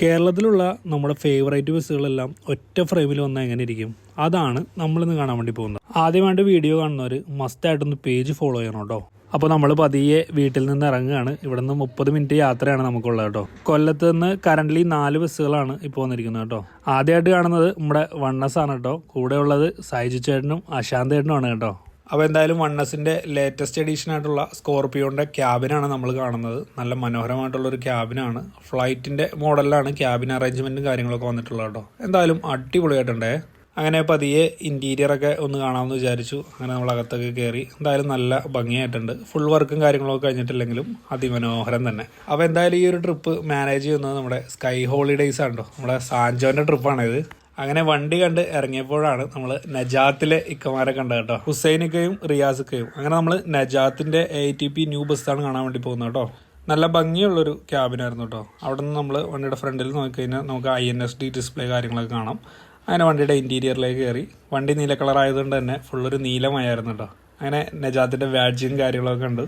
കേരളത്തിലുള്ള നമ്മുടെ ഫേവറേറ്റ് ബസ്സുകളെല്ലാം ഒറ്റ ഫ്രെയിമിൽ വന്നാൽ എങ്ങനെ ഇരിക്കും? അതാണ് നമ്മളിന്ന് കാണാൻ വേണ്ടി പോകുന്നത്. ആദ്യമായിട്ട് വീഡിയോ കാണുന്നവർ മസ്റ്റായിട്ടൊന്ന് പേജ് ഫോളോ ചെയ്യണം കേട്ടോ. അപ്പോൾ നമ്മൾ പതിയെ വീട്ടിൽ നിന്ന് ഇറങ്ങുകയാണ്. ഇവിടെ നിന്ന് മുപ്പത് മിനിറ്റ് യാത്രയാണ് നമുക്കുള്ളത് കേട്ടോ. കൊല്ലത്ത് നിന്ന് കറന്റ്ലി നാല് ബസ്സുകളാണ് ഇപ്പോൾ വന്നിരിക്കുന്നത് കേട്ടോ. ആദ്യമായിട്ട് കാണുന്നത് നമ്മുടെ വണ്ണസ് ആണ് കേട്ടോ കൂടെയുള്ളത് സൈജു ചേട്ടനും അശാന്ത് ചേട്ടനുമാണ് കേട്ടോ. അപ്പോൾ എന്തായാലും വണ്ണസിന്റെ ലേറ്റസ്റ്റ് എഡീഷൻ ആയിട്ടുള്ള സ്കോർപിയോന്റെ ക്യാബിനാണ് നമ്മൾ കാണുന്നത്. നല്ല മനോഹരമായിട്ടുള്ള ഒരു ക്യാബിനാണ് ഫ്ലൈറ്റിന്റെ മോഡലിലാണ് ക്യാബിൻ അറേഞ്ച്മെന്റും കാര്യങ്ങളൊക്കെ വന്നിട്ടുള്ളത് കേട്ടോ. എന്തായാലും അടിപൊളിയായിട്ടുണ്ടേ. അങ്ങനെ പതിയെ ഇന്റീരിയറൊക്കെ ഒന്ന് കാണാമെന്ന് വിചാരിച്ചു. അങ്ങനെ നമ്മൾ അകത്തൊക്കെ കയറി എന്തായാലും നല്ല ഭംഗിയായിട്ടുണ്ട്. ഫുൾ വർക്കും കാര്യങ്ങളൊക്കെ കഴിഞ്ഞിട്ടില്ലെങ്കിലും അതിമനോഹരം തന്നെ. അപ്പോൾ എന്തായാലും ഈ ഒരു ട്രിപ്പ് മാനേജ് ചെയ്യുന്നത് നമ്മുടെ സ്കൈ ഹോളിഡേയ്സ് ആണ് കേട്ടോ. നമ്മുടെ സാൻജോന്റെ ട്രിപ്പാണിത് അങ്ങനെ വണ്ടി കണ്ട് ഇറങ്ങിയപ്പോഴാണ് നമ്മൾ നജാത്തിലെ ഇക്കമാരെ കണ്ടത് കേട്ടോ. ഹുസൈനിക്കയും റിയാസിക്കയും. അങ്ങനെ നമ്മൾ നജാത്തിന്റെ എ ടി പി ന്യൂ ബസ്സാണ് കാണാൻ വേണ്ടി പോകുന്നത് കേട്ടോ. നല്ല ഭംഗിയുള്ളൊരു ക്യാബിനായിരുന്നു കേട്ടോ. അവിടെ നിന്ന് നമ്മൾ വണ്ടിയുടെ ഫ്രണ്ടിൽ നോക്കിക്കഴിഞ്ഞാൽ നമുക്ക് I N S D display കാര്യങ്ങളൊക്കെ കാണാം. അങ്ങനെ വണ്ടിയുടെ ഇന്റീരിയറിലേക്ക് കയറി. വണ്ടി നീല കളറായതുകൊണ്ട് തന്നെ ഫുള്ളൊരു നീലമായിരുന്നു കേട്ടോ. അങ്ങനെ നജാത്തിന്റെ വാഡ്ജിയും കാര്യങ്ങളൊക്കെ ഉണ്ട്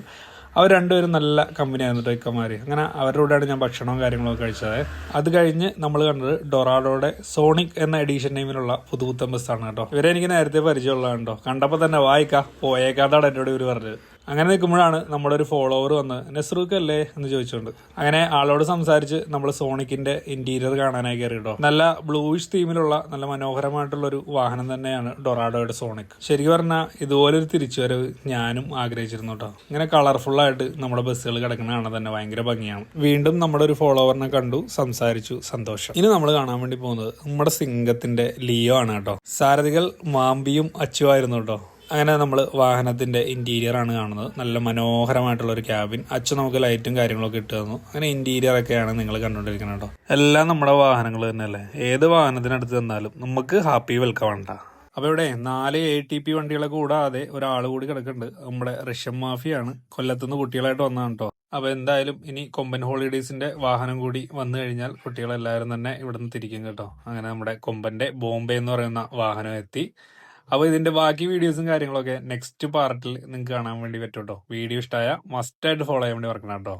അവർ രണ്ടുപേരും നല്ല കമ്പനിയായിരുന്നു ഇക്കമാർ അങ്ങനെ അവരുടെ കൂടെയാണ് ഞാൻ ഭക്ഷണവും കാര്യങ്ങളൊക്കെ കഴിച്ചത്. അത് കഴിഞ്ഞ് നമ്മൾ കണ്ടത് ഡൊറാഡോയുടെ സോണിക് എന്ന എഡീഷൻ നെയിമിലുള്ള പുതുപുത്തൻ ബസ്സാണ് കേട്ടോ. ഇവരെ എനിക്ക് നേരത്തെ പരിചയമുള്ളതാണ് കേട്ടോ. കണ്ടപ്പോൾ തന്നെ വായിക്കാം പോയേക്കാതാണ് എന്നോട് ഇവർ പറഞ്ഞത്. അങ്ങനെ നിൽക്കുമ്പോഴാണ് നമ്മുടെ ഒരു ഫോളോവർ വന്ന് നെസ്രൂക്ക് അല്ലേ എന്ന് ചോദിച്ചുകൊണ്ട് അങ്ങനെ ആളോട് സംസാരിച്ച് നമ്മൾ സോണിക്കിന്റെ ഇന്റീരിയർ കാണാനായി കയറി കേട്ടോ നല്ല ബ്ലൂയിഷ് തീമിലുള്ള നല്ല മനോഹരമായിട്ടുള്ള ഒരു വാഹനം തന്നെയാണ് ഡൊറാഡോയുടെ സോണിക്. ശരിക്കും പറഞ്ഞാൽ ഇതുപോലൊരു തിരിച്ചുവരവ് ഞാനും ആഗ്രഹിച്ചിരുന്നു കേട്ടോ ഇങ്ങനെ കളർഫുൾ ആയിട്ട് നമ്മുടെ ബസ്സുകൾ കിടക്കുന്ന കാണാൻ തന്നെ ഭയങ്കര ഭംഗിയാണ്. വീണ്ടും നമ്മുടെ ഒരു ഫോളോവറിനെ കണ്ടു സംസാരിച്ചു സന്തോഷം. ഇനി നമ്മൾ കാണാൻ വേണ്ടി പോകുന്നത് നമ്മുടെ സിംഗത്തിന്റെ ലിയോ ആണ് കേട്ടോ സാരഥികൾ മാമ്പിയും അച്ചുവായിരുന്നു കേട്ടോ അങ്ങനെ നമ്മൾ വാഹനത്തിന്റെ ഇന്റീരിയറാണ് കാണുന്നത്. നല്ല മനോഹരമായിട്ടുള്ള ഒരു ക്യാബിൻ അച്ഛൻ നമുക്ക് ലൈറ്റും കാര്യങ്ങളൊക്കെ ഇട്ട് തന്നു. അങ്ങനെ ഇന്റീരിയർ ഒക്കെയാണ് നിങ്ങൾ കണ്ടുകൊണ്ടിരിക്കുന്നത് കേട്ടോ. എല്ലാം നമ്മുടെ വാഹനങ്ങൾ തന്നെയല്ലേ ഏത് വാഹനത്തിനടുത്ത് തന്നാലും നമുക്ക് ഹാപ്പി വെൽക്കം വേണ്ട അപ്പോൾ ഇവിടെ നാല് എ ടി പി വണ്ടികളെ കൂടാതെ ഒരാൾ കൂടി കിടക്കുന്നുണ്ട്. നമ്മുടെ റഷ്യൻ മാഫിയാണ് കൊല്ലത്തുനിന്ന് കുട്ടികളായിട്ട് വന്നതാണ് കേട്ടോ അപ്പോൾ എന്തായാലും ഇനി കൊമ്പൻ ഹോളിഡേയ്സിന്റെ വാഹനം കൂടി വന്നു കഴിഞ്ഞാൽ കുട്ടികളെല്ലാവരും തന്നെ ഇവിടുന്ന് തിരിക്കും കേട്ടോ. അങ്ങനെ നമ്മുടെ കൊമ്പന്റെ ബോംബെ എന്ന് പറയുന്ന വാഹനം എത്തി. അപ്പോൾ ഇതിന്റെ ബാക്കി വീഡിയോസും കാര്യങ്ങളൊക്കെ നെക്സ്റ്റ് പാർട്ടിൽ നിങ്ങൾക്ക് കാണാൻ വേണ്ടി പറ്റും കേട്ടോ വീഡിയോ ഇഷ്ടമായ മസ്റ്റായിട്ട് ഫോളോ ചെയ്യാൻ വേണ്ടി മറക്കണം കേട്ടോ